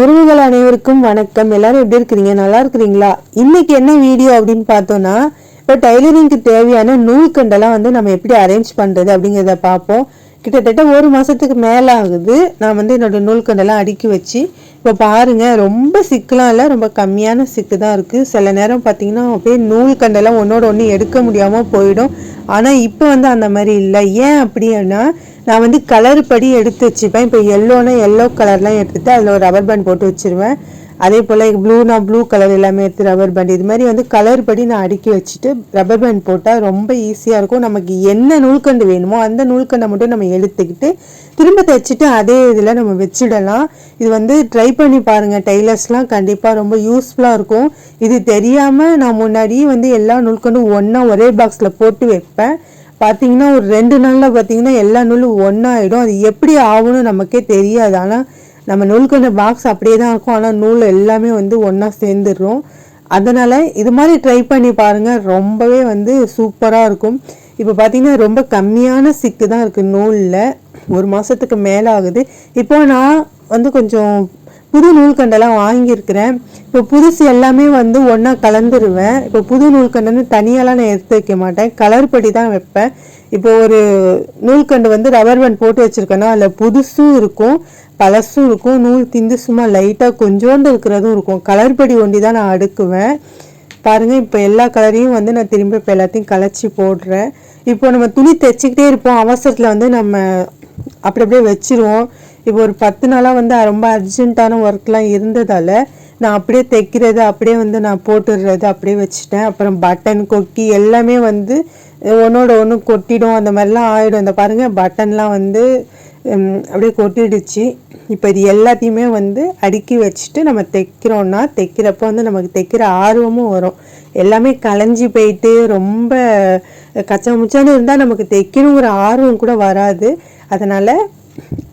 உறவுகள் அனைவருக்கும் வணக்கம். எல்லாரும் எப்படி இருக்கிறீங்க? நல்லா இருக்கிறீங்களா? இன்னைக்கு என்ன வீடியோ அப்படின்னு பார்த்தோம்னா இப்போ டைலரிங்க்கு தேவையான நூல்கண்டெல்லாம் வந்து நம்ம எப்படி அரேஞ்ச் பண்ணுறது அப்படிங்கிறத பார்ப்போம். கிட்டத்தட்ட ஒரு மாதத்துக்கு மேலே ஆகுது நான் வந்து என்னோட நூல்கண்டெல்லாம் அடுக்கி வச்சு இப்போ பாருங்கள் ரொம்ப சிக்கலாம் இல்லை ரொம்ப கம்மியான சிக்கு தான் இருக்குது சில நேரம் பார்த்தீங்கன்னா அப்படியே நூல்கண்டெல்லாம் ஒன்றோட ஒன்று எடுக்க முடியாமல் போயிடும். ஆனால் இப்போ வந்து அந்த மாதிரி இல்லை. ஏன் அப்படின்னா நான் வந்து கலர் படி எடுத்து வச்சுப்பேன் இப்போ எல்லோனா எல்லோ கலர்லாம் எடுத்துகிட்டு அதில் ஒரு ரப்பர் பேண்ட் போட்டு வச்சிருவேன். அதே போல் ப்ளூனா ப்ளூ கலர் எல்லாமே எடுத்து ரப்பர் பேண்ட் இது மாதிரி வந்து கலர் படி நான் அடுக்கி வச்சுட்டு ரப்பர் பேண்ட் போட்டால் ரொம்ப ஈஸியாக இருக்கும். நமக்கு என்ன நூல்கண்டு வேணுமோ அந்த நூல்கண்டை மட்டும் நம்ம எடுத்துக்கிட்டு திரும்ப தைச்சிட்டு அதே இதில் நம்ம வச்சிடலாம். இது வந்து ட்ரை பண்ணி பாருங்கள் டெய்லர்ஸ்லாம் கண்டிப்பாக ரொம்ப யூஸ்ஃபுல்லாக இருக்கும். இது தெரியாமல் நான் முன்னாடியே வந்து எல்லா நூல்கண்டும் ஒன்றா ஒரே பாக்ஸில் போட்டு வைப்பேன். பார்த்தீங்கன்னா ஒரு ரெண்டு நாளில் பார்த்தீங்கன்னா எல்லா நூலும் ஒன்றாயிடும் அது எப்படி ஆகும்னு நமக்கே தெரியாது. ஆனால் நம்ம நூல்கண்ட பாக்ஸ் அப்படியே தான் இருக்கும். ஆனால் நூல் எல்லாமே வந்து ஒன்றா சேர்ந்துடும் அதனால் இது மாதிரி ட்ரை பண்ணி பாருங்கள் ரொம்பவே வந்து சூப்பராக இருக்கும். இப்போ பார்த்தீங்கன்னா ரொம்ப கம்மியான சிக்கு தான் இருக்குது நூலில். ஒரு மாதத்துக்கு மேலே ஆகுது. இப்போ நான் வந்து கொஞ்சம் புது நூல்கண்டெல்லாம் வாங்கியிருக்கிறேன். இப்போ புதுசு எல்லாமே வந்து ஒன்றா கலந்துருவேன். இப்போ புது நூல்கண்டு தனியாலாம் நான் எடுத்து வைக்க மாட்டேன். கலர் படி தான் வைப்பேன். இப்போ ஒரு நூல்கண்டு வந்து ரவர் பேண்ட் போட்டு வச்சுருக்கேன்னா அதில் புதுசும் இருக்கும் பழசும் இருக்கும் நூல் திந்து சும்மா லைட்டாக கொஞ்சோண்டு இருக்கிறதும் இருக்கும். கலர் படி ஒண்டி தான் நான் அடுக்குவேன். பாருங்கள் இப்போ எல்லா கலரையும் வந்து நான் திரும்ப இப்போ எல்லாத்தையும் கலைச்சி போடுறேன். இப்போ நம்ம துணி தைச்சிக்கிட்டே இருப்போம். அவசரத்தில் வந்து நம்ம அப்படி அப்படியே வச்சிருவோம். இப்போ ஒரு பத்து நாளாக வந்து ரொம்ப அர்ஜென்ட்டான ஒர்க்லாம் இருந்ததால் நான் அப்படியே தைக்கிறது அப்படியே வந்து நான் போட்டுடுறது அப்படியே வச்சுட்டேன். அப்புறம் பட்டன் கொக்கி எல்லாமே வந்து ஒன்றோட ஒன்று கொட்டிடும். அந்த மாதிரிலாம் ஆகிடும் இந்த பாருங்கள் பட்டன்லாம் வந்து அப்படியே கொட்டிடுச்சு. இப்போ இது எல்லாத்தையுமே வந்து அடுக்கி வச்சுட்டு நம்ம தைக்கிறோன்னா தைக்கிறப்ப வந்து நமக்கு தைக்கிற ஆர்வமும் வரும். எல்லாமே களைஞ்சி போயிட்டு ரொம்ப கச்சா முச்சான்னு இருந்தால் நமக்கு தைக்கணுங்கிற ஆர்வம் கூட வராது. அதனால்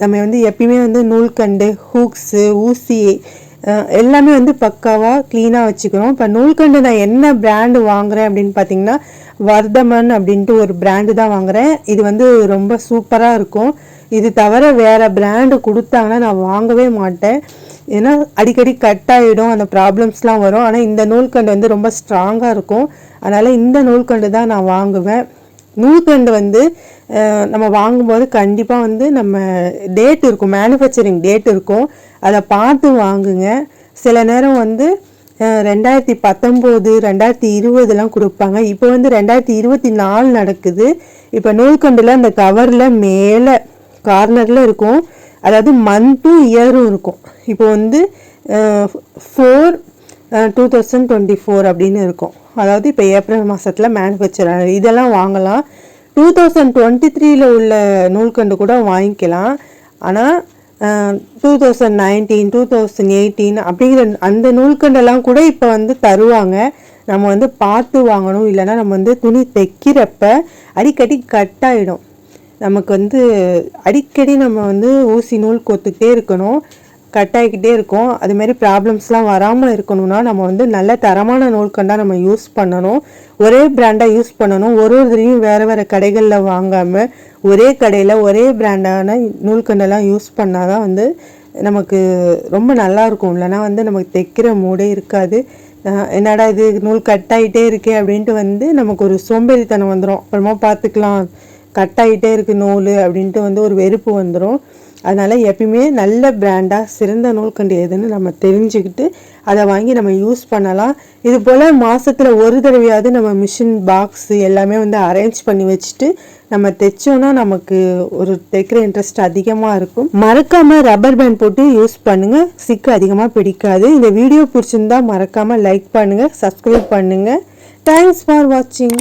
நம்ம வந்து எப்பயுமே வந்து நூல்கண்டு ஹூக்ஸு ஊசி எல்லாமே வந்து பக்காவாக க்ளீனாக வச்சுக்கணும். இப்போ நூல்கண்டு நான் என்ன பிராண்டு வாங்குறேன் அப்படின்னு பார்த்தீங்கன்னா வர்தமன் அப்படின்ட்டு ஒரு பிராண்டு தான் வாங்குகிறேன் இது வந்து ரொம்ப சூப்பராக இருக்கும். இது தவிர வேறு பிராண்டு கொடுத்தாங்கன்னா நான் வாங்கவே மாட்டேன். ஏன்னா அடிக்கடி கட் ஆகிடும் அந்த ப்ராப்ளம்ஸ்லாம் வரும். ஆனால் இந்த நூல்கண்டு வந்து ரொம்ப ஸ்ட்ராங்காக இருக்கும். அதனால் இந்த நூல்கண்டு தான் நான் வாங்குவேன். நூற்கண்டு வந்து நம்ம வாங்கும்போது கண்டிப்பாக வந்து நம்ம டேட் இருக்கும். மேனுஃபேக்சரிங் டேட் இருக்கும். அதை பார்த்து வாங்குங்க. சில நேரம் வந்து ரெண்டாயிரத்தி பத்தொம்போது ரெண்டாயிரத்தி இருபதுலாம் கொடுப்பாங்க. இப்போ வந்து ரெண்டாயிரத்தி இருபத்தி நாலு நடக்குது. இப்போ நூல்கண்டில் அந்த கவரில் மேலே கார்னரில் இருக்கும். அதாவது மந்த்தும் இயரும் இருக்கும். இப்போ வந்து four two thousand twenty four அப்படின்னு இருக்கும். அதாவது இப்போ ஏப்ரல் மாதத்தில் மேனுஃபேக்சர் இதெல்லாம் வாங்கலாம். டூ தௌசண்ட் டுவெண்ட்டி த்ரீயில் உள்ள நூல்கண்டு கூட வாங்கிக்கலாம். ஆனால் two thousand nineteen two thousand eighteen அப்படிங்கிற அந்த நூல்கண்டெல்லாம் கூட இப்போ வந்து தருவாங்க. நம்ம வந்து பார்த்து வாங்கணும். இல்லைன்னா நம்ம வந்து துணி தைக்கிறப்ப அடிக்கடி கட்டாயிடும். நமக்கு வந்து அடிக்கடி நம்ம வந்து ஊசி நூல் கொத்துக்கிட்டே இருக்கணும். கட் ஆகிக்கிட்டே இருக்கும் அதுமாரி ப்ராப்ளம்ஸ்லாம் வராமல் இருக்கணும்னா நம்ம வந்து நல்ல தரமான நூல்கண்டாக நம்ம யூஸ் பண்ணணும். ஒரே பிராண்டாக யூஸ் பண்ணணும். ஒரு ஒருத்தரையும் வேறு வேறு கடைகளில் வாங்காமல் ஒரே கடையில் ஒரே பிராண்டான நூல்கண்டெல்லாம் யூஸ் பண்ணால் தான் வந்து நமக்கு ரொம்ப நல்லா இல்லைனா வந்து நமக்கு தைக்கிற மூடே இருக்காது. என்னடா இது நூல் கட் ஆகிட்டே இருக்கே அப்படின்ட்டு வந்து நமக்கு ஒரு சோம்பேறித்தனம் வந்துடும் அப்புறமா பார்த்துக்கலாம். கட் ஆகிட்டே இருக்குது நூல் அப்படின்ட்டு வந்து ஒரு வெறுப்பு வந்துடும் அதனால் எப்பயுமே நல்ல பிராண்டாக சிறந்த நூல்கண்டு எதுன்னு நம்ம தெரிஞ்சுக்கிட்டு அதை வாங்கி நம்ம யூஸ் பண்ணலாம். இது போல் மாதத்தில் ஒரு தடவையாவது நம்ம மிஷின் பாக்ஸ் எல்லாமே வந்து அரேஞ்ச் பண்ணி வச்சுட்டு நம்ம தைச்சோன்னா நமக்கு ஒரு தைக்கிற இன்ட்ரெஸ்ட் அதிகமாக இருக்கும். மறக்காமல் ரப்பர் பேண்ட் போட்டு யூஸ் பண்ணுங்கள் சிக்கு அதிகமாக பிடிக்காது. இந்த வீடியோ பிடிச்சிருந்தா மறக்காமல் லைக் பண்ணுங்கள் சப்ஸ்கிரைப் பண்ணுங்கள் தேங்க்ஸ் ஃபார் வாட்சிங்